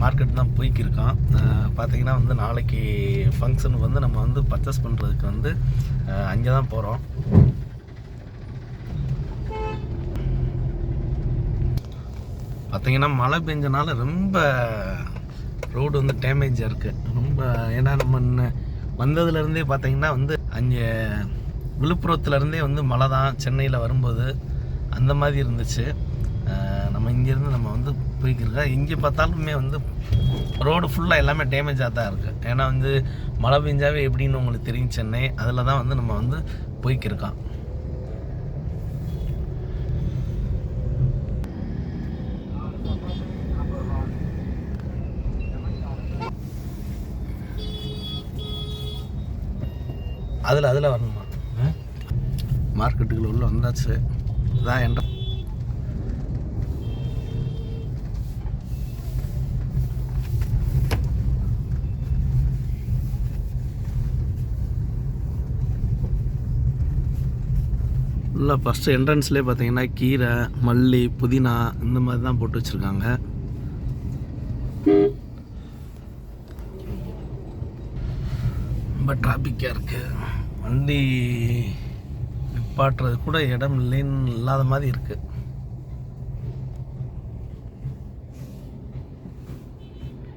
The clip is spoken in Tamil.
மார்க்கெட் தான் போய்க்கிருக்கோம் பார்த்தீங்கன்னா வந்து நாளைக்கு ஃபங்க்ஷனுக்கு வந்து நம்ம வந்து பர்ச்சேஸ் பண்ணுறதுக்கு வந்து அங்கே தான் போகிறோம் பார்த்தீங்கன்னா மழை பெஞ்சனால ரொம்ப ரோடு வந்து டேமேஜாக இருக்குது ரொம்ப ஏன்னா நம்ம வந்ததுலேருந்தே பார்த்தீங்கன்னா வந்து அங்கே விழுப்புரத்துலேருந்தே வந்து மழை தான் சென்னையில் வரும்போது அந்த மாதிரி இருந்துச்சு. இங்கேருந்து நம்ம வந்து போய்க்கிருக்கோம். எங்கே பார்த்தாலுமே வந்து ரோடு ஃபுல்லாக எல்லாமே டேமேஜாக தான் இருக்குது ஏன்னா வந்து மழை பெஞ்சாவே எப்படின்னு உங்களுக்கு தெரியும் சென்னை. அதில் தான் வந்து நம்ம வந்து போய்க்கிருக்கோம். அதில் அதில் வரணுமா? மார்க்கெட்டுக்குள்ள உள்ள வந்தாச்சு. இதான் என்ற ஃபுல்லாக ஃபஸ்ட்டு என்ட்ரன்ஸ்லேயே பார்த்தீங்கன்னா கீரை மல்லி புதினா இந்த மாதிரி தான் போட்டு வச்சுருக்காங்க. ரொம்ப டிராஃபிக்காக இருக்குது வண்டி நிப்பாட்டுறது கூட இடம் இல்லைன்னு இல்லாத மாதிரி இருக்குது